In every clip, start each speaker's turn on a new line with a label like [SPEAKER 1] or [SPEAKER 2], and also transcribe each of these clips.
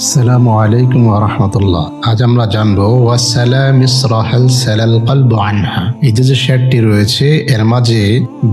[SPEAKER 1] আসসালামু আলাইকুম রহমতুল্লাহ। আজ আমরা জানব ওয়াসালাম ইসরাহাল সালাল কলব আনহা। এই যে যে রয়েছে, এর মাঝে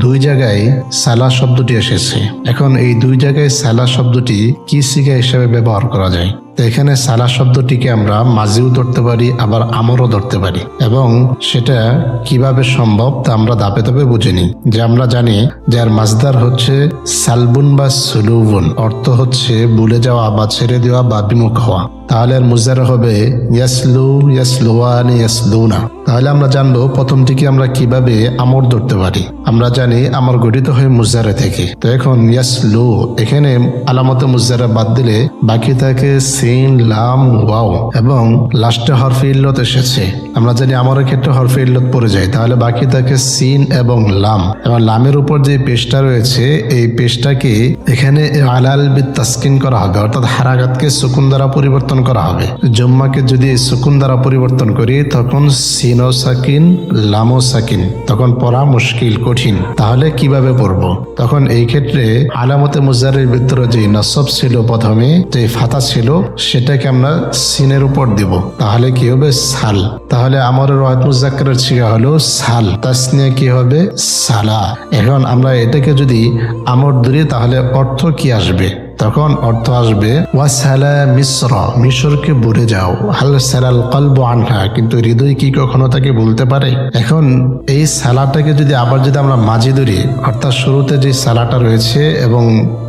[SPEAKER 1] দুই জায়গায় সালা শব্দটি এসেছে। এখন এই দুই জায়গায় সালা শব্দটি কি সিগা হিসাবে ব্যবহার করা যায়? তো এখানে সালা শব্দটিকে আমরা মাজিও ধরতে পারি, আবার আমরও ধরতে পারি। এবং সেটা কীভাবে সম্ভব তা আমরা দাপে দাপে বুঝে নিই। যে আমরা জানি যে আর মাজদার হচ্ছে সালবুন বা সুলুবুন, অর্থ হচ্ছে ভুলে যাওয়া বা ছেড়ে দেওয়া বা বিমুখ হওয়া। তাহলে আর মুজার হবে ইয়াসলু ইয়াসলুয়ান ইয়াসলুনা। তাহলে আমরা জানব প্রথমটিকে আমরা কীভাবে আমর ধরতে পারি। আমরা জানি আমর গঠিত হয় মুজারে থেকে। তো এখন ইয়াসলু, এখানে আলামতে মুজারা বাদ দিলে বাকি থাকে সিন, লাম, ওয়াও এবং লাস্টে হরফে ইল্লত এসেছে। আমরা জানি আমাদের ক্ষেত্রে হরফে ইল্লত পড়ে যায়, তাহলে বাকি থাকে সিন এবং লাম। এবং লামের উপর যে পেশটা রয়েছে, এই পেশটাকে এখানে আলাল বিদ তাস্কিন করা হবে, অর্থাৎ হারাগাতকে সুকুন দ্বারা পরিবর্তন করা হবে। জম্মাকে যদি সুকুন দ্বারা পরিবর্তন করি, তখন সিনো সাকিন, লামো সাকিন। তখন পড়া মুশকিল, কঠিন। তাহলে কীভাবে পড়ব? তখন এই ক্ষেত্রে আলামতে মুজারের ভিতরে যে নসব ছিল প্রথমে, যে ফাতা ছিল, সেটাকে আমরা সিনের উপর দিব। তাহলে কি হবে? সাল। তাহলে আমার রহাত মুজাক্কারের ছিগা হলো সাল। তাসনিয়া কি হবে? সালা। এখন আমরা এটাকে যদি আমর ধরি, তাহলে অর্থ কি আসবে? তখন অর্থ আসবে ওয়াসালা মিশ্র মিশরকে ভুলে যাও। হাল সালাল কলব আনহা? কিন্তু হৃদয় কি কখনো তাকে বলতে পারে? এখন এই সালাটাকে যদি আবার যদি আমরা মাঝে ধরি, অর্থাৎ শুরুতে যে সালাটা রয়েছে এবং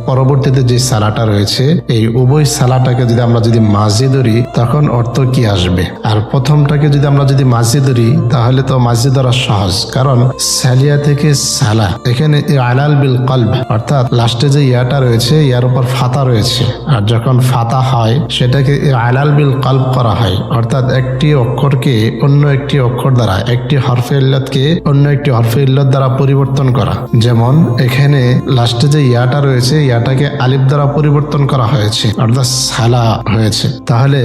[SPEAKER 1] পরবর্তীতে যে সালাটা রয়েছে, এই উভয় সালাটাকে যদি আমরা যদি মাঝি ধরি, তখন অর্থ কি আসবে? আর প্রথমটাকে যদি আমরা যদি মাঝে ধরি, তাহলে তো মাঝে ধরা সহজ। কারণ সালিয়া থেকে সালা, এখানে আলাল বিল কলব, অর্থাৎ লাস্টে যে ইয়াটা রয়েছে, ইয়ার উপর ফাতা রয়েছে। আর যখন ফাতা হয়, সেটাকে আলাল বিল কল্প করা হয়। অর্থাৎ একটি অক্ষরকে অন্য একটি অক্ষর দ্বারা, একটি হরফে ইল্লতকে অন্য একটি হরফে ইল্লত দ্বারা পরিবর্তন করা। যেমন এখানে লাস্টে যে ইয়াটা রয়েছে ইয়াটাকে আলিফ দ্বারা পরিবর্তন করা হয়েছে, অর্থাৎ সালা হয়েছে। তাহলে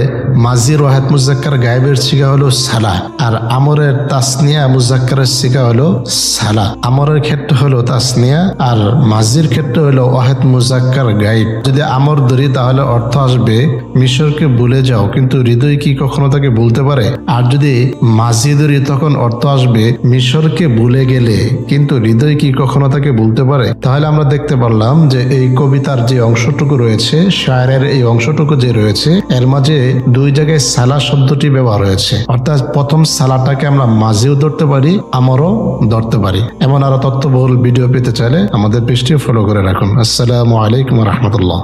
[SPEAKER 1] মাজির ওয়াহেদ মুজাক্কার গায়েবের শিকা হলো সালা, আর আমরের তাসনিয়া মুজাক্কারের শিকা হলো সালা। আমরের ক্ষেত্রে হলো তাসনিয়া, আর মাজির ক্ষেত্রে হলো ওয়াহেদ মুজাক্কার গাইব যদি আমর ধরি, তাহলে অর্থ আসবে মিশরকে ভুলে যাও, কিন্তু হৃদয় কি কখনো তাকে বলতে পারে? আর যদি মাঝি ধরি, তখন অর্থ আসবে মিশরকে ভুলে গেলে, কিন্তু হৃদয় কি কখনো তাকে বলতে পারে? তাহলে আমরা দেখতে পারলাম যে এই কবিতার যে অংশটুকু রয়েছে, শায়রের এই অংশটুকু যে রয়েছে, এর মাঝে দুই জায়গায় সালা শব্দটি ব্যবহার হয়েছে। অর্থাৎ প্রথম সালাটাকে আমরা মাঝেও ধরতে পারি, আমারও ধরতে পারি। এমন আরও তথ্যবহুল ভিডিও পেতে চাইলে আমাদের পেজটি ফলো করে রাখুন। আসসালামু আলাইকুম রহমতুল্লাহ।